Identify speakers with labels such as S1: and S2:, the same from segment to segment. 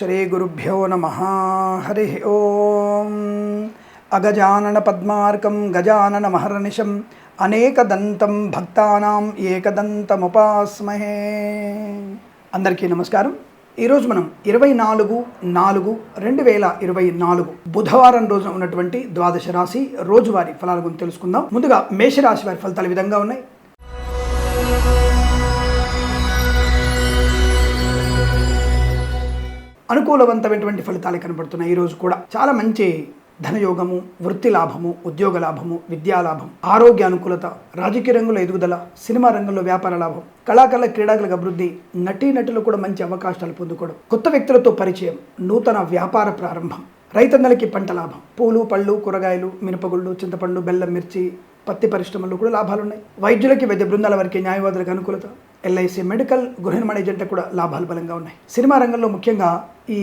S1: శ్రీ గురుభ్యో నమ హరి ఓం. అగజానన పద్మార్కం గజానన మహర్నిశం అనేకదంతం భక్తానాం ఏకదంతముపాస్మహే. అందరికీ నమస్కారం. ఈరోజు మనం ఇరవై నాలుగు నాలుగు రెండు వేల ఇరవై నాలుగు బుధవారం రోజున ఉన్నటువంటి ద్వాదశ రాశి రోజువారీ ఫలాల గురించి తెలుసుకుందాం. ముందుగా మేషరాశి వారి ఫలితాలు విధంగా ఉన్నాయి. అనుకూలవంతమైనటువంటి ఫలితాలు కనబడుతున్నాయి. ఈరోజు కూడా చాలా మంచి ధనయోగము వృత్తి లాభము ఉద్యోగ లాభము విద్యా లాభం ఆరోగ్య అనుకూలత రాజకీయ రంగంలో ఎదుగుదల సినిమా రంగంలో వ్యాపార లాభం కళాకారుల క్రీడాకులకు అభివృద్ధి నటీనటులు కూడా మంచి అవకాశాలు పొందుకోవడం కొత్త వ్యక్తులతో పరిచయం నూతన వ్యాపార ప్రారంభం రైతన్నలకి పంట లాభం పూలు పళ్ళు కూరగాయలు మినపగుళ్ళు చింతపండు బెల్లం మిర్చి పత్తి పరిశ్రమల్లో కూడా లాభాలు ఉన్నాయి వైద్యులకి వైద్య బృందాల వారికి న్యాయవాదులకు అనుకూలత. ఎల్ఐసి మెడికల్ గృహ నిర్మాణ ఏజెంట్ కూడా లాభాలు బలంగా ఉన్నాయి. సినిమా రంగంలో ముఖ్యంగా ఈ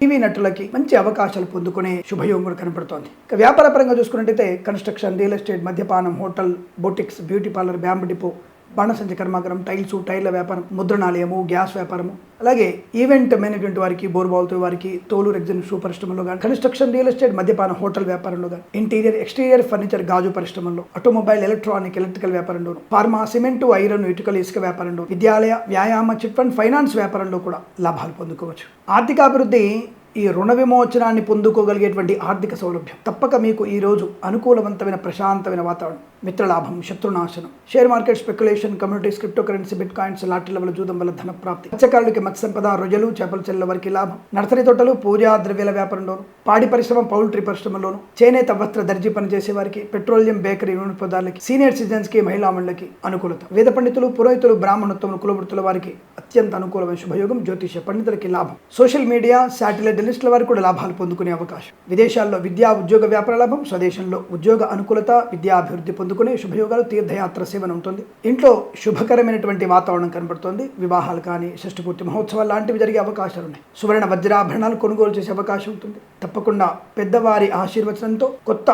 S1: టీవీ నటులకి మంచి అవకాశాలు పొందుకునే శుభయోగం కూడా కనపడుతోంది. ఇక వ్యాపార పరంగా చూసుకున్నట్టయితే కన్స్ట్రక్షన్ రియల్ ఎస్టేట్ మద్యపానం hotel boutiques beauty parlour bamboo depot బాణసంచ కర్మాగారం టైల్స్ టైర్ల వ్యాపారం ముద్రణాలయము గ్యాస్ వ్యాపారము. అలాగే ఈవెంట్ మేనేజ్మెంట్ వారికి బోర్బాల్తో వారికి తోలు రెగ్జిన్ షూ పరిశ్రమలో కానీ కన్స్ట్రక్షన్ రియల్ ఎస్టేట్ మద్యపాన హోటల్ వ్యాపారంలో కానీ ఇంటీరియర్ ఎక్స్టీరియర్ ఫర్నిచర్ గాజు పరిశ్రమలో ఆటోమొబైల్ ఎలక్ట్రానిక్ ఎలక్ట్రికల్ వ్యాపారంలోను ఫార్మా సిమెంట్ ఐరన్ ఇటుకల ఇసుక వ్యాపారంలో విద్యాలయ వ్యాయామ చిట్ ఫండ్ ఫైనాన్స్ వ్యాపారంలో కూడా లాభాలు పొందుకోవచ్చు. ఆర్థికాభివృద్ధి ఈ రుణ విమోచనాన్ని పొందుకోగలిగేటువంటి ఆర్థిక సౌలభ్యం. తప్పక మీకు ఈ రోజు అనుకూలవంతమైన ప్రశాంతమైన వాతావరణం. మిత్రలాభం శత్రునాశనం. Share market speculation communities cryptocurrency bitcoins లాటరీల వల్ల జూదం వల్ల ధన ప్రాప్తి. మత్స్యకారులకి మత్స్య సంపద రొయ్యలు చేపల చెల్లెల వారికి లాభం. నర్సరీ తోటలు పూజా ద్రవ్యాల వ్యాపారంలోను పాడి పరిశ్రమ పౌల్ట్రీ పరిశ్రమలోను చేనేత వస్త్ర దర్జీ పనిచేసే వారికి పెట్రోలియం బేకరీ నూనె పదార్థాలకి సీనియర్ సిటిజన్స్కి మహిళా మండలికి అనుకూలత. వేద పండితులు పురోహితులు బ్రాహ్మణత్వం కులవృత్తుల వారికి అత్యంత అనుకూలమైన శుభయోగం జ్యోతిష పండితులకి లాభం. సోషల్ మీడియా శాటిలైట్ జర్నలిస్టుల వారు కూడా లాభాలు పొందుకునే అవకాశం. విదేశాల్లో విద్యా ఉద్యోగ వ్యాపార లాభం స్వదేశంలో ఉద్యోగ అనుకూలత విద్యా అభివృద్ధి పొందుకునే శుభయోగాలు తీర్థయాత్ర సేవన ఉంటుంది. ఇంట్లో శుభకరమైనటువంటి వాతావరణం కనబడుతోంది. వివాహాలు కానీ షష్ఠపూర్తి మహోత్సవాలు లాంటివి జరిగే అవకాశాలు ఉన్నాయి. సువర్ణ వజ్రాభరణాలు కొనుగోలు చేసే అవకాశం ఉంటుంది. తప్పకుండా పెద్దవారి ఆశీర్వచనంతో కొత్త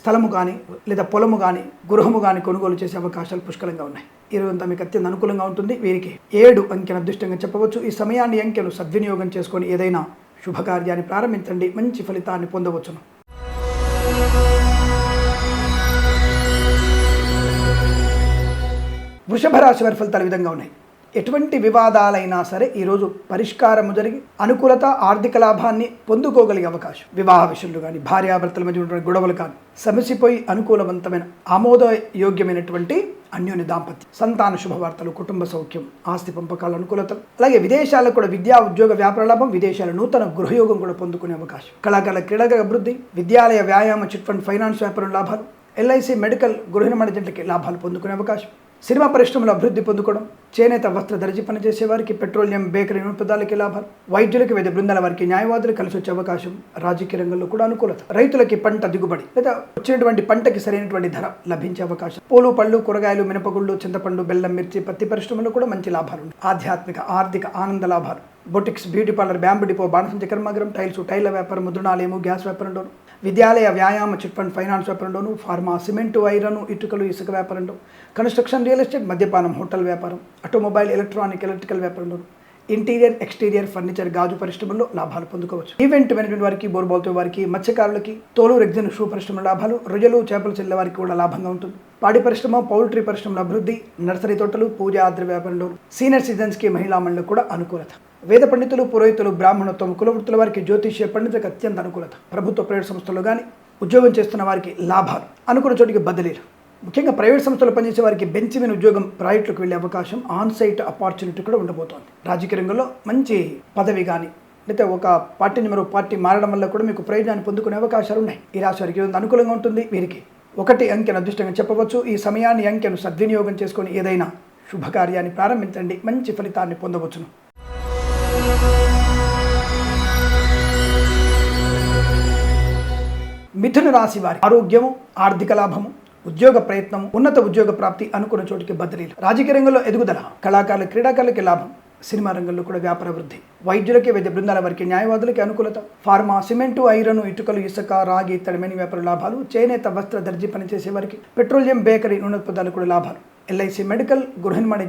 S1: స్థలము కానీ లేదా పొలము కానీ గృహము కానీ కొనుగోలు చేసే అవకాశాలు పుష్కలంగా ఉన్నాయి. ఈ మీకు అత్యంత అనుకూలంగా ఉంటుంది. వీరికి ఏడు అంకెను అదృష్టంగా చెప్పవచ్చు. ఈ సమయాన్ని అంకెను సద్వినియోగం చేసుకొని ఏదైనా శుభకార్యాన్ని ప్రారంభించండి. మంచి ఫలితాన్ని పొందవచ్చును. వృషభ రాశి వారి ఫలితాలు విధంగా ఉన్నాయి. ఎటువంటి వివాదాలైనా సరే ఈరోజు పరిష్కారము జరిగి అనుకూలత ఆర్థిక లాభాన్ని పొందుకోగలిగే అవకాశం. వివాహ విషయంలో కానీ భార్యాభర్తల మధ్య ఉన్నటువంటి గొడవలు కానీ సమసిపోయి అనుకూలవంతమైన ఆమోదయోగ్యమైనటువంటి అన్యోన్య దాంపత్యం. సంతాన శుభవార్తలు కుటుంబ సౌఖ్యం ఆస్తి పంపకాల అనుకూలత అలాగే విదేశాలకు కూడా విద్యా ఉద్యోగ వ్యాపార లాభం విదేశాల నూతన గృహయోగం కూడా పొందుకునే అవకాశం. కళాకారుల క్రీడల అభివృద్ధి విద్యాలయ వ్యాయామ చిట్ ఫండ్ ఫైనాన్స్ వ్యాపారం లాభాలు ఎల్ఐసి మెడికల్ గృహ నిర్మాణ జంటకి లాభాలు పొందుకునే అవకాశం. సినిమా పరిశ్రమలో అభివృద్ధి పొందుకోవడం చేనేత వస్త్ర దర్జీ పనిచేసే వారికి పెట్రోలియం బేకరీ పదార్థాలకి లాభాలు వైద్యులకి వైద్య బృందాల వారికి న్యాయవాదులు కలిసి వచ్చే అవకాశం రాజకీయ రంగంలో కూడా అనుకూలత. రైతులకి పంట దిగుబడి లేదా వచ్చినటువంటి పంటకి సరైనటువంటి ధర లభించే అవకాశం. పూలు పళ్ళు కూరగాయలు మినపగుళ్ళు చింతపండు బెల్లం మిర్చి పత్తి పరిశ్రమలో కూడా మంచి లాభాలు ఆధ్యాత్మిక ఆర్థిక ఆనంద లాభాలు. Boutiques beauty parlour bamboo depot బాణసం చక్రమగ్రం టైల్స్ టైల్ల వ్యాపారం ముద్రణాలయము గ్యాస్ వ్యాపారంలోను విద్యాలయ వ్యాయామ చిట్ ఫండ్ ఫైనాన్స్ వ్యాపారంలోను ఫార్మా సిమెంటు ఐరన్ ఇటుకలు ఇసుక వ్యాపారంలో కన్స్ట్రక్షన్ రియల్ ఎస్టేట్ మద్యపానం హోటల్ వ్యాపారం ఆటోమొబైల్ ఎలక్ట్రానిక్ ఎలక్ట్రికల్ వ్యాపారంలోను. ఇంటీరియర్ ఎక్స్టీరియర్ ఫర్నిచర్ గాజు పరిశ్రమల్లో లాభాలు పొందుకోవచ్చు. ఈవెంట్ మేనేజ్మెంట్ వారికి బోర్బాల్తో వారికి మత్స్యకారులకి తోలు రెగ్జిన్ షూ పరిశ్రమ లాభాలు రొయ్యలు చేపలు చెల్లె వారికి కూడా లాభంగా ఉంటుంది. పాడి పరిశ్రమ పౌల్ట్రీ పరిశ్రమల అభివృద్ధి నర్సరీ తోటలు పూజ ఆద్ర వ్యాపారంలో సీనియర్ సిటిజన్స్కి మహిళా మండలి కూడా అనుకూలత. వేద పండితులు పురోహితులు బ్రాహ్మణత్వం కులవృత్తుల వారికి జ్యోతిష్య పండితులకు అత్యంత అనుకూలత. ప్రభుత్వ ప్రైవేట్ సంస్థలు కానీ ఉద్యోగం చేస్తున్న వారికి లాభాలు. అనుకున్న చోటికి బదిలీలు. ముఖ్యంగా ప్రైవేట్ సంస్థలు పనిచేసే వారికి బెంచ్ మీద ఉద్యోగం ప్రాజెక్టులకు వెళ్ళే అవకాశం ఆన్ సైట్ ఆపర్చునిటీ కూడా ఉండబోతోంది. రాజకీయ రంగంలో మంచి పదవి కానీ అయితే ఒక పార్టీని మరో పార్టీ మారడం వల్ల కూడా మీకు ప్రయోజనాన్ని పొందుకునే అవకాశాలు ఉన్నాయి. ఈ రాశి వారికి అనుకూలంగా ఉంటుంది. వీరికి ఒకటి అంకెను అదృష్టంగా చెప్పవచ్చు. ఈ సమయాన్ని అంకెను సద్వినియోగం చేసుకొని ఏదైనా శుభకార్యాన్ని ప్రారంభించండి. మంచి ఫలితాన్ని పొందవచ్చును. మిథున రాశి వారి ఆరోగ్యము ఆర్థిక లాభము ఉద్యోగ ప్రయత్నం ఉన్నత ఉద్యోగ ప్రాప్తి అనుకున్న చోటికి బదిలీలు. రాజకీయ రంగంలో ఎదుగుదల కళాకారుల క్రీడాకారులకి లాభం సినిమా రంగంలో కూడా వ్యాపార వృద్ధి. వైద్యులకి వైద్య బృందాల వారికి న్యాయవాదులకి అనుకూలత. ఫార్మా సిమెంటు ఐరన్ ఇటుకలు ఇసుక రాగి తడిమని వ్యాపార లాభాలు. చేనేత వస్త్ర దర్జీ పనిచేసే వారికి పెట్రోలియం బేకరీ నూనె పదాలు కూడా లాభాలు. ఎల్ఐసి మెడికల్ గృహ నిర్మాణ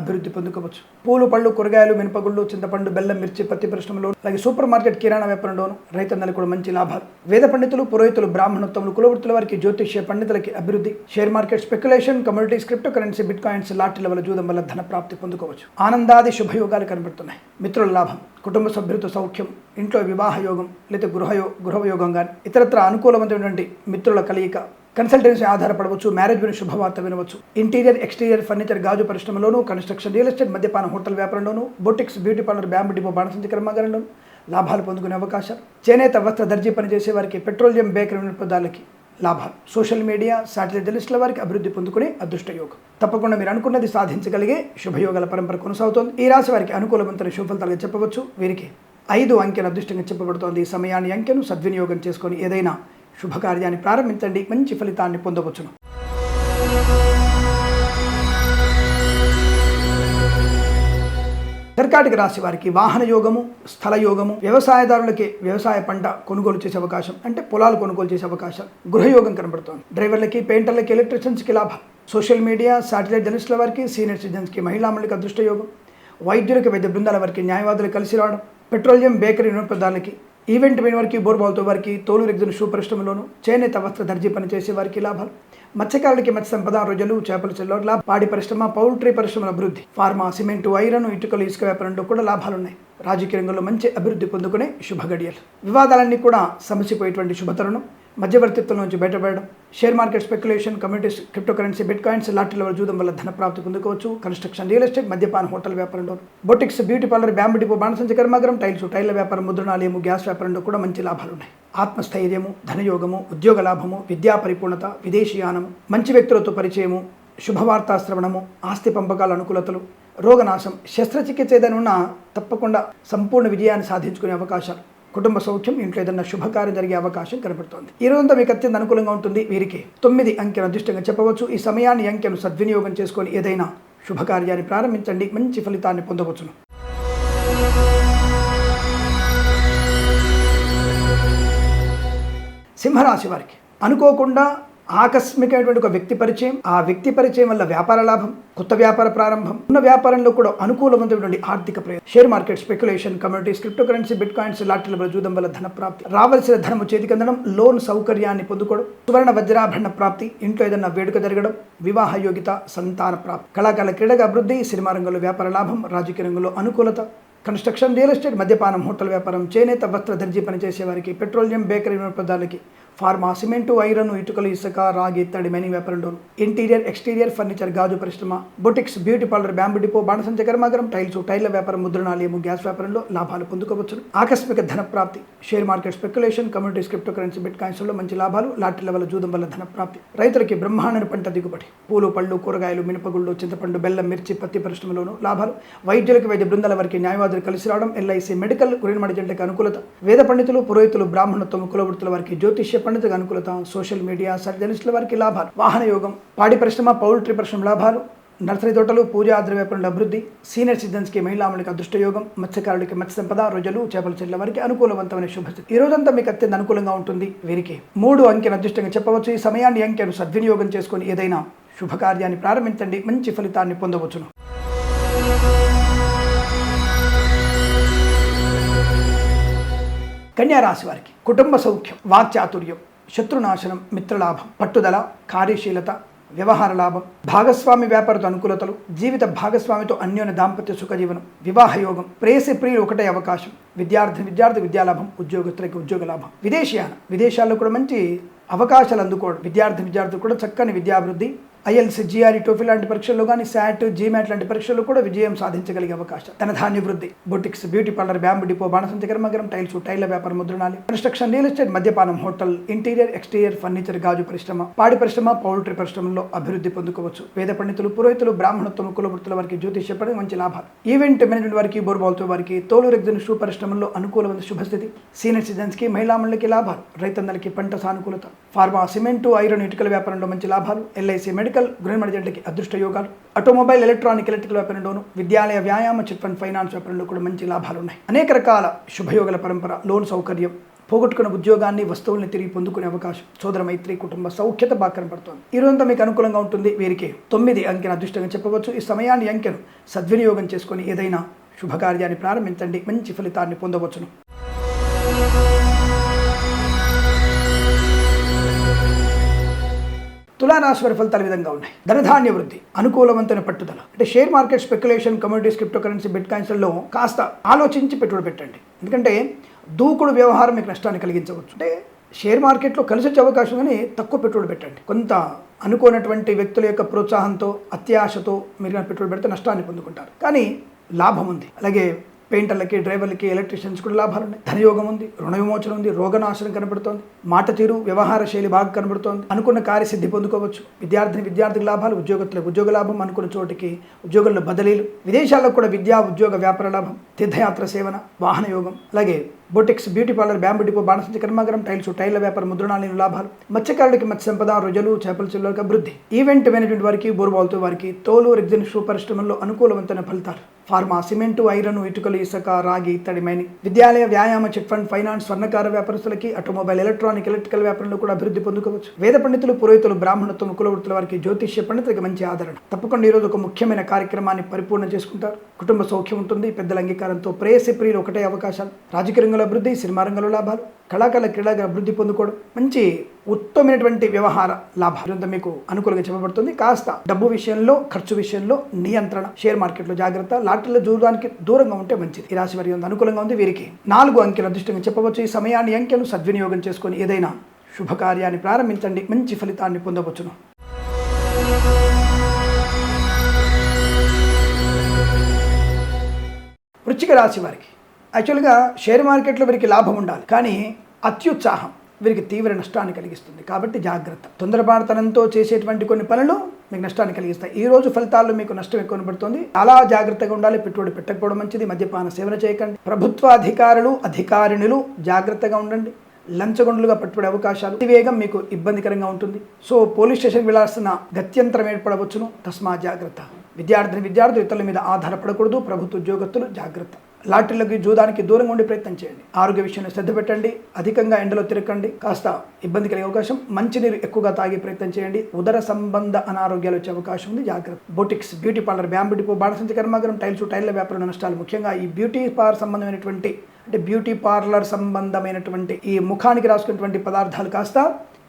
S1: అభివృద్ధి పొందుకోవచ్చు. పూలు పళ్ళు కూరగాయలు మినపగుళ్ళు చింతపండు బెల్లం మిర్చి పత్తి పరిశ్రమలో అలాగే సూపర్ మార్కెట్ కిరాణా వ్యాపారంలోను రైతన్నలకు కూడా మంచి లాభాలు. వేద పండితులు పురోహితులు బ్రాహ్మణోత్తములు కులవృత్తుల వారికి జ్యోతిష్య పండితులకి అభివృద్ధి. Share market speculation communities cryptocurrency bitcoins లాటరీల వల్ల జూదం వల్ల ధన ప్రాప్తి పొందుకోవచ్చు. ఆనందాది శుభయోగాలు కనబడుతున్నాయి. మిత్రుల లాభం కుటుంబ సభ్యులతో సౌఖ్యం ఇంట్లో వివాహ యోగం లేదా గృహయో గృహయోగం కానీ ఇతరత్ర అనుకూలమైనటువంటి మిత్రుల కలయిక కన్సల్టెన్సీ ఆధారపడవచ్చు మ్యారేజ్ విని శుభవార్త వినవచ్చు. ఇంటీరియర్ ఎక్స్టీరియర్ ఫర్నిచర్ గాజు పరిశ్రమలోను కన్స్ట్రక్షన్ రియల్ ఎస్టేట్ మద్యపాన hotel వ్యాపారంలోను boutiques beauty parlour bamboo depot బాణసంచి కర్మాగారంలోను లాభాలు పొందుకునే అవకాశాలు. చేనేత వస్త్ర దర్జీ పనిచేసే వారికి పెట్రోలియం బేకరీ వినియోగదారులకి లాభాలు. సోషల్ మీడియా శాటిలైట్ జర్నలిస్టుల వారికి అభివృద్ధి పొందుకునే అదృష్ట యోగం. తప్పకుండా మీరు అనుకున్నది సాధించగలిగే శుభయోగాల పరంపర కొనసాగుతోంది. ఈ రాశి వారికి అనుకూలవంతమైన శుభఫలితాలుగా చెప్పవచ్చు. వీరికి ఐదు అంకెను అదృష్టంగా చెప్పబడుతోంది. ఈ సమయాన్ని అంకెను సద్వినియోగం చేసుకొని ఏదైనా శుభకార్యాన్ని ప్రారంభించండి. మంచి ఫలితాన్ని పొందవచ్చును. కర్కాటక రాశి వారికి వాహన యోగము స్థల యోగము వ్యవసాయదారులకి వ్యవసాయ పంట కొనుగోలు చేసే అవకాశం అంటే పొలాలు కొనుగోలు చేసే అవకాశం గృహయోగం కనబడుతోంది. డ్రైవర్లకి పెయింటర్లకి ఎలక్ట్రీషియన్స్కి లాభం. సోషల్ మీడియా శాటిలైట్ జర్నలిస్టుల వారికి సీనియర్ సిటిజన్స్కి మహిళామణులకి అదృష్ట యోగం వైద్యులకి వైద్య బృందాల వారికి న్యాయవాదులు కలిసి రావడం. పెట్రోలియం బేకరీ వినియోగదారులకి ఈవెంట్ అయిన వారికి బోర్బాల్తో వారికి తోలు రెగ్జన్ షూ పరిశ్రమలోను చేనేత వస్త్ర దర్జీ పనిచేసే వారికి లాభాలు. మత్స్యకారులకి మత్స్య సంపద రొయ్యలు చేపల చెల్లర్ల పాడి పరిశ్రమ పౌల్ట్రీ పరిశ్రమల అభివృద్ధి. ఫార్మా సిమెంటు ఐరన్ ఇటుకలు ఇసుక వ్యాపారంలో కూడా లాభాలున్నాయి. రాజకీయ రంగంలో మంచి అభివృద్ధి పొందుకునే శుభ గడియలు. వివాదాలన్నీ కూడా సమసిపోయేటువంటి శుభతరుణం. మధ్యవర్తిత్వం నుంచి బయటపడడం share market speculation communities crypto currency bitcoins లాటరీల వల్ల జూదం వల్ల ధన ప్రాప్తి పొందుకోవచ్చు. కన్స్ట్రక్షన్ రియల్ ఎస్టేట్ మద్యపాన హోటల్ వ్యాపారంలో boutiques beauty parlour bamboo depot బాణసంచ కర్మాగరం టైల్స్ టైల్ల వ్యాపారం ముద్రణాలయము గ్యాస్ వ్యాపారంలో కూడా మంచి లాభాలు ఉన్నాయి. ఆత్మస్థైర్యము ధనయోగము ఉద్యోగ లాభము విద్యా పరిపూర్ణత విదేశీయానము మంచి వ్యక్తులతో పరిచయము శుభవార్తా శ్రవణము ఆస్తి పంపకాల అనుకూలతలు రోగనాశం శస్త్రచికిత్స ఏదైనా ఉన్నా తప్పకుండా సంపూర్ణ విజయాన్ని సాధించుకునే అవకాశాలు. కుటుంబ సౌఖ్యం ఇంట్లో ఏదైనా శుభకార్యం జరిగే అవకాశం కనబడుతోంది ఈ రోజంతా మీకు అత్యంత అనుకూలంగా ఉంటుంది. వీరికి తొమ్మిది అంకెను అదృష్టంగా చెప్పవచ్చు. ఈ సమయాన్ని అంకెను సద్వినియోగం చేసుకొని ఏదైనా శుభకార్యాన్ని ప్రారంభించండి. మంచి ఫలితాన్ని పొందవచ్చును. సింహరాశి వారికి అనుకోకుండా ఆకస్మికమైనటువంటి ఒక వ్యక్తి పరిచయం ఆ వ్యక్తి పరిచయం వల్ల వ్యాపార లాభం కొత్త వ్యాపార ప్రారంభం ఉన్న వ్యాపారంలో కూడా అనుకూలమైనటువంటి ఆర్థిక ప్రయోజనం. Share market speculation communities cryptocurrency bitcoins లాటరీల ప్రజూదం వల్ల ధన ప్రాప్తి. రావాల్సిన ధనము చేతికి అందడం లోన్ సౌకర్యాన్ని పొందుకోవడం సువర్ణ వజ్రాభరణ ప్రాప్తి ఇంట్లో ఏదైనా వేడుక జరగడం వివాహ యోగ్యత సంతాన ప్రాప్తి. కళాకాల క్రీడగా అభివృద్ధి సినిమా రంగంలో వ్యాపార లాభం రాజకీయ రంగంలో అనుకూలత. కన్స్ట్రక్షన్ రియల్ ఎస్టేట్ మద్యపానం హోటల్ వ్యాపారం చేనేత వస్త్ర దర్జీ పనిచేసే వారికి పెట్రోలియం బేకరీ పదార్థాలకి ఫార్మా సిమెంటు ఐరన్ ఇటుకలు ఇసుక రాగి ఇత్తడి మైనింగ్ వ్యాపారంలో ఇంటీరియర్ ఎక్స్టీరియర్ ఫర్నిచర్ గాజు పరిశ్రమ boutiques beauty parlour bamboo depot బాణసంచ కర్మాగరం టైల్స్ టైర్ల వ్యాపారం ముద్రణాలయము గ్యాస్ వ్యాపారంలో లాభాలు పొందుకోవచ్చు. ఆకస్మిక ధన ప్రాప్తి share market speculation communities cryptocurrency bit కాయిన్స్లో మంచి లాభాలు లాటరీల వల్ల జూదం వల్ల ధన ప్రాప్తి రైతులకి బ్రహ్మాండ పంట దిగుబడి. పూలు పళ్ళు కూరగాయలు మినపగుళ్ళు చింతపండు బెల్లం మిర్చి పత్తి పరిశ్రమలోను లాభాలు. వైద్యులకి వైద్య బృందాల వారికి న్యాయవాదులు కలిసి రావడం ఎల్ఐసి మెడికల్ గురినమడి జంటకి అనుకూలత. వేద పండితులు పురోహితులు బ్రాహ్మణత్వం కులవృత్తుల వారికి జ్యోతిష్య పండితులకు అనుకూలత సోషల్ మీడియా సర్జనిస్టుల వారికి లాభాలు. వాహన యోగం పాడి పరిశ్రమ పౌల్ట్రీ పరిశ్రమ లాభాలు నర్సరీ తోటలు పూజా ద్రవ్యాపారంలో అభివృద్ధి సీనియర్ సిటిజన్స్కి మహిళామణికి అదృష్టయోగం మత్స్యకారులకి మత్స్య సంపద రోజులు చేపల చెట్ల వారికి అనుకూలవంతమైన శుభస్థితి ఈ రోజంతా మీకు అత్యంత అనుకూలంగా ఉంటుంది వీరికి. మూడు అంకెను అదృష్టంగా చెప్పవచ్చు. ఈ సమయాన్ని అంకెను సద్వినియోగం చేసుకొని ఏదైనా శుభకార్యాన్ని ప్రారంభించండి. మంచి ఫలితాన్ని పొందవచ్చును. కన్యారాశి వారికి కుటుంబ సౌఖ్యం వాక్చాతుర్యం శత్రునాశనం మిత్రలాభం పట్టుదల కార్యశీలత వ్యవహార లాభం భాగస్వామి వ్యాపారతో అనుకూలతలు జీవిత భాగస్వామితో అన్యోన్య దాంపత్య సుఖజీవనం వివాహ యోగం ప్రేసి ప్రియులు ఒకటే అవకాశం విద్యార్థి విద్యార్థి విద్యాలాభం ఉద్యోగస్తులకి ఉద్యోగ లాభం. విదేశీయాన విదేశాల్లో కూడా మంచి అవకాశాలు అందుకోవడం విద్యార్థి విద్యార్థులు కూడా చక్కని విద్యాభివృద్ధి ఐఎల్స్ జిఆర్ఈ టోఫీ లాంటి పరీక్షల్లో కానీ శాట్ జీమాట్ లాంటి పరీక్షల్లో కూడా విజయం సాధించగలిగే అవకాశం. తన ధాన్య వృద్ధి boutiques beauty parlour bamboo depot బాణసంచ కర్మగరం టైల్స్ టైల్ల వ్యాపారం ముద్రణాలు కన్స్ట్రక్షన్ రియల్ ఎస్టేట్ మద్యపానం హోటల్ ఇంటీరియర్ ఎక్స్టీరియర్ ఫర్నిచర్ గాజు పరిశ్రమ పాడి పరిశ్రమ పౌల్ట్రీ పరిశ్రమలో అభివృద్ధి పొందుకోవచ్చు. వేద పండితులు పురోహితులు బ్రాహ్మణత్వం కులవృత్తుల వారికి జ్యోతిష్ చెప్పడం మంచి లాభాలు. ఈవెంట్ మేనేజ్మెంట్ వారికి బోర్బాల్తో వారికి తోలు రెగ్జన్ షూ పరిశ్రమల్లో అనుకూలమైన శుభస్థితి. సీనియర్ సిటిజన్స్కి మహిళామణులకి లాభాలు. రైతన్నలకి పంట సానుకూలత. ఫార్మా సిమెంటు ఐరన్ ఇటుకల వ్యాపారంలో మంచి లాభాలు. ఎల్ఐసి మెడికల్ గృహ జంటకి అదృష్ట యోగాలు ఆటోమొబైల్ ఎలక్ట్రానిక్ ఎలక్ట్రికల్ వ్యాపారంలోను విద్యాలయ వ్యాయామ చిట్ ఫండ్ ఫైనాన్స్ వ్యాపారంలో కూడా మంచి లాభాలు ఉన్నాయి అనేక రకాల శుభయోగాల పరంపర లోన్ సౌకర్యం పోగొట్టుకున్న ఉద్యోగాన్ని వస్తువుల్ని తిరిగి పొందుకునే అవకాశం సోదర మైత్రి కుటుంబ సౌఖ్యత బాగా కనపడుతోంది ఈ రోజంతా మీకు అనుకూలంగా ఉంటుంది వీరికి తొమ్మిది అంకెను అదృష్టంగా చెప్పవచ్చు. ఈ సమయాన్ని అంకెను సద్వినియోగం చేసుకొని ఏదైనా శుభకార్యాన్ని ప్రారంభించండి మంచి ఫలితాన్ని పొందవచ్చును. తులారాశి వారి ఫలితాలు విధంగా ఉన్నాయి. ధనధాన్య వృద్ధి అనుకూలవంతమైన పట్టుదల. అంటే share market speculation communities cryptocurrency bit కాయిన్స్లలో కాస్త ఆలోచించి పెట్టుబడి పెట్టండి. ఎందుకంటే దూకుడు వ్యవహారం మీకు నష్టాన్ని కలిగించవచ్చు. అంటే షేర్ మార్కెట్లో కలిసి వచ్చే అవకాశం కానీ తక్కువ పెట్టుబడి పెట్టండి. కొంత అనుకోనటువంటి వ్యక్తుల యొక్క ప్రోత్సాహంతో అత్యాశతో మీరు పెట్టుబడి పెడితే నష్టాన్ని పొందుకుంటారు. కానీ లాభం ఉంది. అలాగే పెయింటర్లకి డ్రైవర్లకి ఎలక్ట్రీషియన్స్ కూడా లాభాలు ఉన్నాయి ధనయోగం ఉంది రుణ విమోచన ఉంది రోగనాశనం కనబడుతోంది. మాట తీరు వ్యవహార శైలి బాగా కనబడుతోంది. అనుకున్న కార్యసిద్ధి పొందుకోవచ్చు. విద్యార్థిని విద్యార్థికి లాభాలు ఉద్యోగస్తులకు ఉద్యోగ లాభం అనుకున్న చోటికి ఉద్యోగంలో బదిలీలు. విదేశాల్లో కూడా విద్యా ఉద్యోగ వ్యాపార లాభం తీర్థయాత్ర సేవన వాహన యోగం. అలాగే boutiques beauty parlour bamboo depot బాణసంచ కర్మాగారం టైల్స్ టైల్ల వ్యాపారం ముద్రణాలయం లాభాలు. మత్స్యకారులకి మత్స్య సంపద రొయ్యలు చేపల చెల్లులకు అభివృద్ధి. ఈవెంట్ మేనేజ్మెంట్ వారికి బోర్బాల్తో వారికి తోలు రెగ్జిన్ షూ పరిశ్రమల్లో అనుకూలవంతమైన ఫలితాలు. ఫార్మా సిమెంటు ఐరన్ ఇటుకలు ఇసుక రాగి ఇత్తడి మైనింగ్ విద్యాలయ వ్యాయామ చిట్ ఫండ్ ఫైనాన్స్ స్వర్ణకార వ్యాపారస్తులకి ఆటోమొబైల్ ఎలక్ట్రానిక్ ఎలక్ట్రికల్ వ్యాపారంలో కూడా అభివృద్ధి పొందుకోవచ్చు. వేద పండితులు పురోహితులు బ్రాహ్మణత్వం కులవృత్తుల వారికి జ్యోతిష్య పండితులకి మంచి ఆదరణ. తప్పకుండా ఈరోజు ఒక ముఖ్యమైన కార్యక్రమాన్ని పరిపూర్ణ చేసుకుంటారు. కుటుంబ సౌఖ్యం ఉంటుంది పెద్దల అంగీకారంతో ప్రేయసి ప్రియులు ఒకటే అవకాశాలు. రాజకీయ రంగంలో అభివృద్ధి సినిమా రంగంలో లాభాలు. కళాకారుల క్రీడగా అభివృద్ధి పొందుకోవడం మంచి ఉత్తమైనటువంటి వ్యవహార లాభం. మీకు అనుకూలంగా చెప్పబడుతుంది. కాస్త డబ్బు విషయంలో ఖర్చు విషయంలో నియంత్రణ షేర్ మార్కెట్లో జాగ్రత్త లాటరీలో చూడడానికి దూరంగా ఉంటే మంచిది. ఈ రాశి వారి అనుకూలంగా ఉంది. వీరికి నాలుగు అంకెలు అదృష్టంగా చెప్పవచ్చు. ఈ సమయాన్ని అంకెలు సద్వినియోగం చేసుకొని ఏదైనా శుభకార్యాన్ని ప్రారంభించండి. మంచి ఫలితాన్ని పొందవచ్చును. వృశ్చిక రాశి వారికి యాక్చువల్గా షేర్ మార్కెట్లో వీరికి లాభం ఉండాలి. కానీ అత్యుత్సాహం వీరికి తీవ్ర నష్టాన్ని కలిగిస్తుంది. కాబట్టి జాగ్రత్త. తొందరపాటుతనంతో చేసేటువంటి కొన్ని పనులు మీకు నష్టాన్ని కలిగిస్తాయి. ఈ రోజు ఫలితాల్లో మీకు నష్టం ఎక్కువ పడుతుంది చాలా జాగ్రత్తగా ఉండాలి. పెట్టుబడి పెట్టకపోవడం మంచిది. మద్యపాన సేవన చేయకండి. ప్రభుత్వ అధికారులు అధికారిణులు జాగ్రత్తగా ఉండండి. లంచగొండలుగా పట్టుబడే అవకాశాలు. వేగం మీకు ఇబ్బందికరంగా ఉంటుంది. సో పోలీస్ స్టేషన్ వెళ్ళాల్సిన గత్యంతరం ఏర్పడవచ్చును. తస్మా జాగ్రత్త. విద్యార్థిని విద్యార్థులు ఇతరుల మీద ఆధారపడకూడదు. ప్రభుత్వ ఉద్యోగస్తులు జాగ్రత్త. లాటరీలకి జూదానికి దూరంగా ఉండి ప్రయత్నం చేయండి. ఆరోగ్య విషయంలో శ్రద్ధ పెట్టండి. అధికంగా ఎండలో తిరగండి కాస్త ఇబ్బంది కలిగే అవకాశం మంచినీరు ఎక్కువగా తాగే ప్రయత్నం చేయండి. ఉదర సంబంధ అనారోగ్యాలు వచ్చే అవకాశం ఉంది. జాగ్రత్త. Boutiques beauty parlour bamboo depot బాణసంచి కర్మాగారం టైల్స్ టైల్ల వ్యాపారం నష్టాలు ముఖ్యంగా ఈ బ్యూటీ పార్ సంబంధమైనటువంటి అంటే బ్యూటీ పార్లర్ సంబంధమైనటువంటి ఈ ముఖానికి రాసుకున్నటువంటి పదార్థాలు కాస్త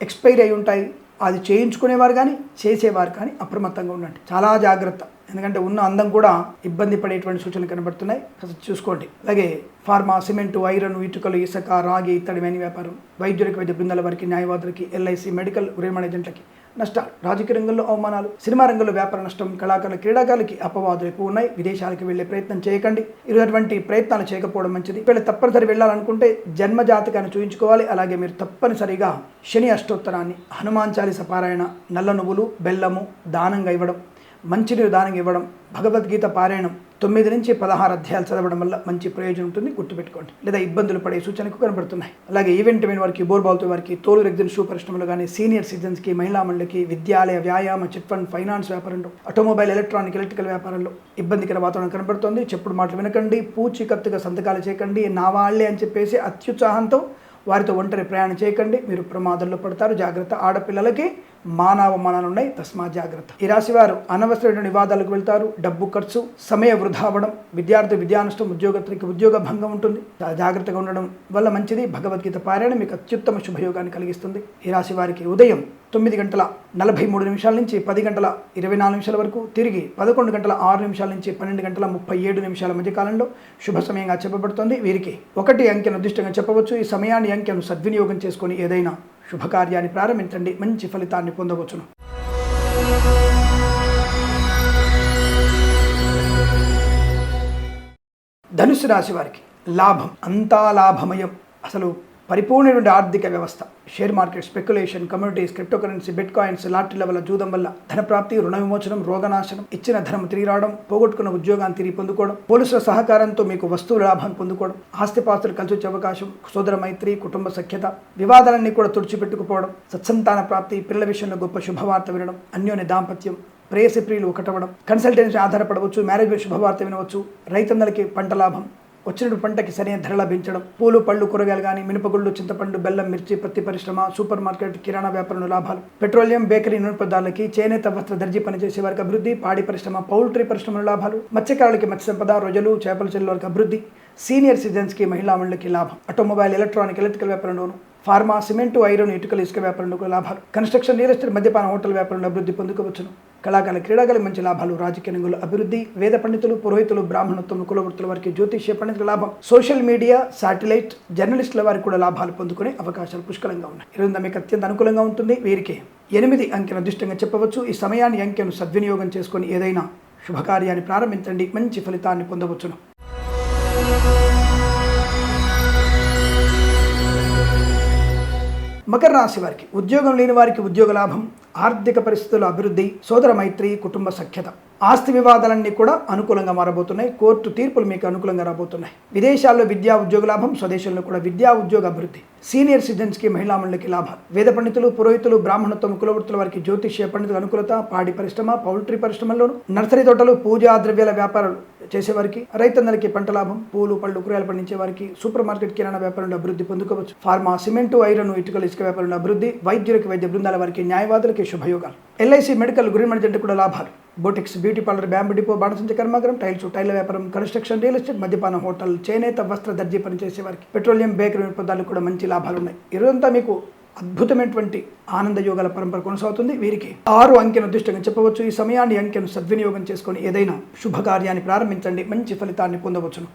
S1: ఎక్స్పైర్ అయి ఉంటాయి. అది చేయించుకునేవారు కానీ చేసేవారు కానీ అప్రమత్తంగా ఉండండి. చాలా జాగ్రత్త. ఎందుకంటే ఉన్న అందం కూడా ఇబ్బంది పడేటువంటి సూచనలు కనబడుతున్నాయి. అసలు చూసుకోండి. అలాగే ఫార్మా సిమెంటు ఐరన్ ఇటుకలు ఇసుక రాగి ఇత్తడి మేని వ్యాపారం వైద్యులకి వైద్య బృందాల వారికి న్యాయవాదులకి ఎల్ఐసి మెడికల్ రిమైన్ ఏజెంట్లకి నష్టాలు రాజకీయ రంగంలో అవమానాలు సినిమా రంగంలో వ్యాపార నష్టం కళాకారుల క్రీడాకారులకి అపవాదులు ఎక్కువ ఉన్నాయి. విదేశాలకు వెళ్ళే ప్రయత్నం చేయకండి. ఇటువంటి ప్రయత్నాలు చేయకపోవడం మంచిది. వీళ్ళు తప్పనిసరి వెళ్ళాలనుకుంటే జన్మ జాతకాన్ని చూయించుకోవాలి. అలాగే మీరు తప్పనిసరిగా శని అష్టోత్తరాన్ని హనుమాన్ చాలీస పారాయణ నల్ల నువ్వులు బెల్లము దానంగా ఇవ్వడం మంచినీరు దానంగా ఇవ్వడం భగవద్గీత పారాయణం తొమ్మిది నుంచి పదహారు అధ్యాయాలు చదవడం వల్ల మంచి ప్రయోజనం ఉంటుంది. గుర్తుపెట్టుకోండి. లేదా ఇబ్బందులు పడే సూచనకు కనబడుతున్నాయి. అలాగే ఈవెంట్ మెయిన్ వారికి బోర్బాల్తో వారికి తోలు రెగ్జిన్ షూ పరిశ్రమలు కానీ సీనియర్ సిటిజన్స్కి మహిళా మండలికి విద్యాలయ వ్యాయామ చిట్ ఫండ్ ఫైనాన్స్ వ్యాపారంలో ఆటోమొబైల్ ఎలక్ట్రానిక్ ఎలక్ట్రికల్ వ్యాపారంలో ఇబ్బందికర వాతావరణం కనబడుతోంది. చెప్పుడు మాటలు వినకండి. పూచికత్తుగా సంతకాలు చేయకండి. నా వాళ్ళే అని చెప్పేసి అత్యుత్సాహంతో వారితో ఒంటరి ప్రయాణం చేయకండి. మీరు ప్రమాదంలో పడతారు. జాగ్రత్త ఆడపిల్లలకి. మానవమానాలు ఉన్నాయి తస్మా జాగ్రత్త. ఈ రాశి వారు అనవసరమైన వివాదాలకు వెళ్తారు డబ్బు ఖర్చు సమయ వృధా అవ్వడం విద్యార్థి విద్యానష్టం ఉద్యోగత్రికి ఉద్యోగ భంగం ఉంటుంది. జాగ్రత్తగా ఉండడం వల్ల మంచిది. భగవద్గీత పారాయణ మీకు అత్యుత్తమ శుభయోగాన్ని కలిగిస్తుంది. ఈ రాశి వారికి ఉదయం తొమ్మిది గంటల నలభై మూడు నిమిషాల నుంచి పది గంటల ఇరవై నాలుగు నిమిషాల వరకు తిరిగి పదకొండు గంటల ఆరు నిమిషాల నుంచి పన్నెండు గంటల ముప్పై ఏడు నిమిషాల మధ్య కాలంలో శుభ సమయంగా చెప్పబడుతుంది. వీరికి ఒకటి అంకెను అదృష్టంగా చెప్పవచ్చు. ఈ సమయాన్ని అంకెను సద్వినియోగం చేసుకొని ఏదైనా శుభకార్యాన్ని ప్రారంభించండి. మంచి ఫలితాన్ని పొందవచ్చును. ధనుసు రాశి వారికి లాభం. అంతా లాభమయం. అసలు పరిపూర్ణమైన ఆర్థిక వ్యవస్థ. Share market speculation communities cryptocurrency bitcoins లాటరీల వల్ల జూదం వల్ల ధనప్రాప్తి రుణ విమోచనం రోగనాశనం ఇచ్చిన ధనం తిరిగి రావడం పోగొట్టుకున్న ఉద్యోగాన్ని తిరిగి పొందుకోవడం పోలీసుల సహకారంతో మీకు వస్తువుల లాభాన్ని పొందుకోవడం ఆస్తిపాస్తులు కలిసి వచ్చే అవకాశం సోదర మైత్రి కుటుంబ సఖ్యత వివాదాలన్నీ కూడా తుడిచిపెట్టుకుపోవడం సత్సంతాన ప్రాప్తి పిల్లల విషయంలో గొప్ప శుభవార్త వినడం అన్యోన్య దాంపత్యం ప్రేయసి ప్రియులు ఒకటవడం కన్సల్టెన్సీ ఆధారపడవచ్చు మ్యారేజ్ శుభవార్త వినవచ్చు రైతన్నలకి పంట లాభం వచ్చిన పంటకి సరైన ధర లభించడం. పూలు పళ్ళు కూరగాయలు కానీ మినపగుళ్ళు చింతపండు బెల్లం మిర్చి పత్తి పరిశ్రమ సూపర్ మార్కెట్ కిరాణా వ్యాపారంలో లాభాలు. పెట్రోలియం బేకరీ నూనె పదార్థాలకి చేనేత వస్త్ర దర్జీ పనిచేసే వారికి అభివృద్ధి పాడి పరిశ్రమ పౌల్ట్రీ పరిశ్రమలో లాభాలు. మత్స్యకారులకి మత్స్య సంపద రొజలు చేపల చెల్లు వారికి అభివృద్ధి. సీనియర్ సిటిజన్స్కి మహిళా మండలికి లాభం. ఆటోమొబైల్ ఎలక్ట్రానిక్ ఎలక్ట్రికల్ వ్యాపారంలోను ఫార్మా సిమెంటు ఐరన్ ఇటుకలు ఇసుక వ్యాపారంలో లాభాలు. కన్స్ట్రక్షన్ రియల్ ఎస్టేట్ మద్యపాన హోటల్ వ్యాపారంలో అభివృద్ధి పొందుకోవచ్చును. కళాకాల క్రీడాగల మంచి లాభాలు రాజకీయ రంగంలో అభివృద్ధి వేద పండితులు పురోహితులు బ్రాహ్మణత్వం కులవృత్తుల వారికి జ్యోతిష్య పండితుల లాభం. సోషల్ మీడియా శాటిలైట్ జర్నలిస్టుల వారికి కూడా లాభాలు పొందుకునే అవకాశాలు పుష్కలంగా ఉన్నాయి. ఇరవై మీకు అత్యంత అనుకూలంగా ఉంటుంది. వీరికి ఎనిమిది అంకెను అదృష్టంగా చెప్పవచ్చు. ఈ సమయాన్ని అంకెను సద్వినియోగం చేసుకొని ఏదైనా శుభకార్యాన్ని ప్రారంభించండి. మంచి ఫలితాన్ని పొందవచ్చును. మకర రాశి వారికి ఉద్యోగం లేని వారికి ఉద్యోగ లాభం ఆర్థిక పరిస్థితుల అభివృద్ధి సోదర మైత్రి కుటుంబ సఖ్యత. ఆస్తి వివాదాలన్నీ కూడా అనుకూలంగా మారబోతున్నాయి. కోర్టు తీర్పులు మీకు అనుకూలంగా రాబోతున్నాయి. విదేశాల్లో విద్యా ఉద్యోగ లాభం స్వదేశంలో కూడా విద్యా ఉద్యోగ అభివృద్ధి. సీనియర్ సిటిజన్స్కి మహిళా మండలికి లాభాలు. వేద పండితులు పురోహితులు బ్రాహ్మణత్వం కులవృత్తుల వారికి జ్యోతిష్య పండితుల అనుకూలత పాడి పరిశ్రమ పౌల్ట్రీ పరిశ్రమల్లోను నర్సరీ తోటలు పూజా ద్రవ్యాల వ్యాపారాలు. చేసేవారికి రైతన్నలకి పంట లాభం పూలు పళ్ళు కూరగాయలు పండించే వారికి సూపర్ మార్కెట్ కిరాణా వ్యాపారంలో అభివృద్ధి పొందుకోవచ్చు. ఫార్మా సిమెంటు ఐరన్ ఇటుకలు ఇసుక వ్యాపారంలో అభివృద్ధి వైద్యులకి వైద్య బృందాల వారికి న్యాయవాదులకి శుభయోగాలు. ఎల్ఐసి మెడికల్ గురి జంట కూడా లాభాలు. Boutiques beauty parlour bamboo depot బాణసంచ కర్మాగారం టైల్స్ టైల్ వ్యాపారం కన్స్ట్రక్షన్ రియల్ ఎస్టేట్ మద్యపాన హోటల్ చేనేత వస్త్ర దర్జీ పనిచేసే వారికి పెట్రోలియం బేకరీ పదార్థాలు కూడా మంచి లాభాలు ఉన్నాయి ఇదంతా మీకు అద్భుతమైనటువంటి ఆనంద యోగాల పరంపర కొనసాగుతుంది. వీరికి ఆరు అంకెను అదృష్టంగా చెప్పవచ్చు. ఈ సమయాన్ని అంకెను సద్వినియోగం చేసుకొని ఏదైనా శుభకార్యాన్ని ప్రారంభించండి. మంచి ఫలితాన్ని పొందవచ్చును.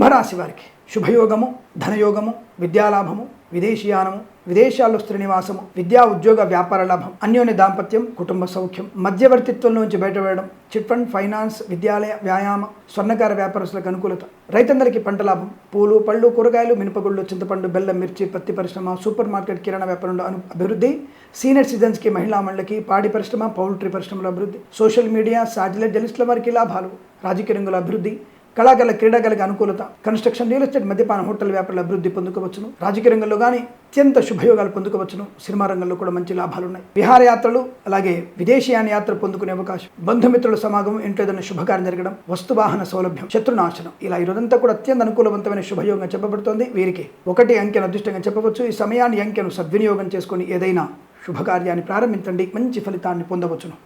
S1: కుంభరాశి వారికి శుభయోగము ధనయోగము విద్యాలాభము విదేశీయానము విదేశాల్లో శ్రీనివాసము విద్యా ఉద్యోగ వ్యాపార లాభం అన్యోన్య దాంపత్యం కుటుంబ సౌఖ్యం మధ్యవర్తిత్వం నుంచి బయటపడడం చిట్ ఫండ్ ఫైనాన్స్ విద్యాలయ వ్యాయామ స్వర్ణకార వ్యాపారస్తులకు అనుకూలత రైతందరికీ పంట లాభం పూలు పళ్ళు కూరగాయలు మినపగుళ్ళు చింతపండు బెల్లం మిర్చి పత్తి పరిశ్రమ సూపర్ మార్కెట్ కిరాణా వ్యాపారంలో అను అభివృద్ధి సీనియర్ సిటిజన్స్కి మహిళా మండలికి పాడి పరిశ్రమ పౌల్ట్రీ పరిశ్రమలో అభివృద్ధి సోషల్ మీడియా సాటిలైట్ జర్నలిస్టుల వారికి లాభాలు రాజకీయ రంగుల అభివృద్ధి కళాకారుల క్రీడాకారులకు అనుకూలత కన్స్ట్రక్షన్ రియల్ ఎస్టేట్ మద్యపాన హోటల్ వ్యాపారాల అభివృద్ధి పొందుకోవచ్చును. రాజకీయ రంగంలో కానీ అత్యంత శుభయోగాలు పొందుకోవచ్చును. సినిమా రంగంలో కూడా మంచి లాభాలు ఉన్నాయి విహారయాత్రలు అలాగే విదేశీయాన యాత్ర పొందుకునే అవకాశం. బంధుమిత్రుల సమాగమం ఇంట్లో ఏదైనా శుభకార్యం జరగడం వస్తువాహన సౌలభ్యం శత్రునాశనం. ఇలా ఈరోజంతా కూడా అత్యంత అనుకూలవంతమైన శుభయోగంగా చెప్పబడుతోంది. వీరికి ఒకటి అంకెను అదృష్టంగా చెప్పవచ్చు. ఈ సమయాన్ని అంకెను సద్వినియోగం చేసుకుని ఏదైనా శుభకార్యాన్ని ప్రారంభించండి. మంచి ఫలితాన్ని పొందవచ్చును.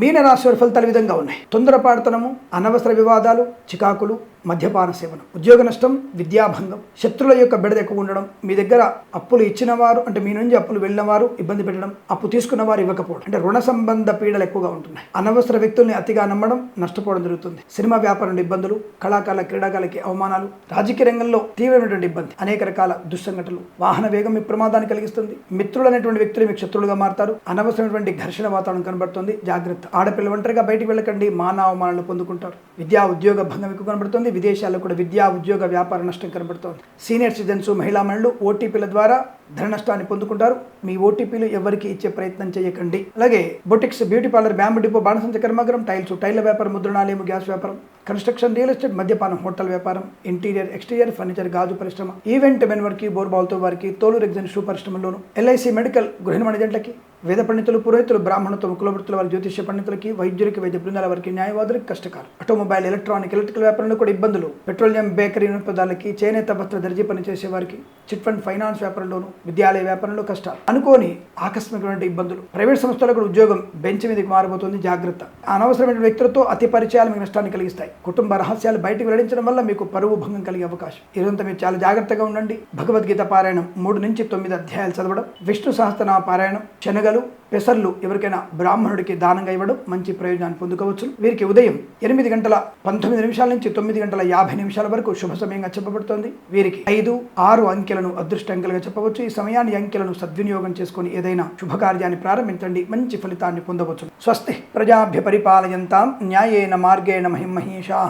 S1: మీనరాశి ఫలితాలు విధంగా ఉన్నాయి. తొందరపాడుతనము అనవసర వివాదాలు చికాకులు మద్యపాన సేవనం ఉద్యోగ నష్టం విద్యాభంగం శత్రుల యొక్క బెడద ఎక్కువ ఉండడం మీ దగ్గర అప్పులు ఇచ్చిన వారు అంటే మీ నుంచి అప్పులు వెళ్ళిన వారు ఇబ్బంది పెట్టడం అప్పు తీసుకున్న వారు ఇవ్వకపోవడం అంటే రుణ సంబంధ పీడలు ఎక్కువగా ఉంటున్నాయి. అనవసర వ్యక్తుల్ని అతిగా నమ్మడం నష్టపోవడం జరుగుతుంది. సినిమా వ్యాపారంలో ఇబ్బందులు కళాకారుల క్రీడాకారులకి అవమానాలు రాజకీయ రంగంలో తీవ్రమైనటువంటి ఇబ్బంది అనేక రకాల దుస్సంఘటనలు వాహన వేగం మీ ప్రమాదాన్ని కలిగిస్తుంది. మిత్రులు అనేటువంటి వ్యక్తులు మీకు శత్రులుగా మారుతారు. అనవసరమైనటువంటి ఘర్షణ వాతావరణం కనబడుతుంది. జాగ్రత్త. ఆడపిల్ల ఒంటరిగా బయటికి వెళ్ళకండి. మానవ పొందుకుంటారు. విద్యా ఉద్యోగ భంగం ఎక్కువ కనబడుతుంది. విదేశాల్లో కూడా విద్యా ఉద్యోగ వ్యాపార నష్టం కనబడుతోంది. సీనియర్ సిటిజన్స్ మహిళా మహిళలు ఓటీపీల ద్వారా ధన నష్టాన్ని పొందుకుంటారు. మీ ఓటీపీలు ఎవరికి ఇచ్చే ప్రయత్నం చేయకండి. అలాగే boutiques beauty parlour bamboo depot బాణసంచ కర్మాగారం టైల్స్ టైల్ వ్యాపారం ముద్రణాలయం గ్యాస్ వ్యాపారం కన్స్ట్రక్షన్ రియల్ ఎస్టేట్ మద్యపానం హోటల్ వ్యాపారం ఇంటీరియర్ ఎక్స్టీరియర్ ఫర్నిచర్ గాజు పరిశ్రమ ఈవెంట్ మెన్ వారికి బోర్బాల్తో వారికి తోలు రెగ్జన్ షూ పరిశ్రమలోను ఎల్ఐసి మెడికల్ గృహ మణిజెంట్లకి వేద పండితులు పురోహితులు బ్రాహ్మణత్వం కులవృత్తుల వారి జ్యోతిష్య పండితులకి వైద్యులకి వైద్య బృందాల వారికి న్యాయవాదులకి కష్టకారు ఆటోమొబైల్ ఎలక్ట్రానిక్ ఎలక్ట్రికల్ వ్యాపారంలో కూడా ఇబ్బందులు. పెట్రోలియం బేకరీ పదాలకి చేనేత వస్త్ర దర్జీ పనిచేసే వారికి చిట్ ఫండ్ ఫైనాన్స్ వ్యాపారంలోనూ విద్యాలయ వ్యాపారంలో కష్టాలు. అనుకోని ఆకస్మికమైన ఇబ్బందులు. ప్రైవేట్ సంస్థలకు కూడా ఉద్యోగం బెంచ్ మీదకి మారబోతుంది జాగ్రత్త. అనవసరమైన వ్యక్తులతో అతి పరిచయాలు మీకు నష్టాన్ని కలిగిస్తాయి. కుటుంబ రహస్యాలు బయటకు వెల్లడించడం వల్ల మీకు పరువు భంగం కలిగే అవకాశం. ఇదంతా మీరు చాలా జాగ్రత్తగా ఉండండి. భగవద్గీత పారాయణం మూడు నుంచి తొమ్మిది అధ్యాయాలు చదవడం. విష్ణు సహస్రనామ పారాయణం. శనగలు పెసర్లు ఎవరికైనా బ్రాహ్మణుడికి దానంగా ఇవ్వడం మంచి ప్రయోజనాన్ని పొందుకోవచ్చు. వీరికి ఉదయం ఎనిమిది గంటల పంతొమ్మిది నిమిషాల నుంచి తొమ్మిది గంటల యాభై నిమిషాల వరకు శుభ సమయంగా చెప్పబడుతోంది. వీరికి ఐదు ఆరు అంకెలను అదృష్ట అంకెలుగా చెప్పవచ్చు. ఈ సమయాన్ని అంకెలను సద్వినియోగం చేసుకొని ఏదైనా శుభకార్యాన్ని ప్రారంభించండి. మంచి ఫలితాన్ని పొందవచ్చు. స్వస్తి ప్రజాభ్య పరిపాలయంతాం న్యాయేన మార్గేణ మహిమహేషా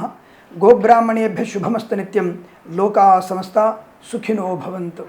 S1: గోబ్రాహ్మణేభ్య శుభమస్త నిత్యం లోకా సమస్త సుఖినో భవంతు.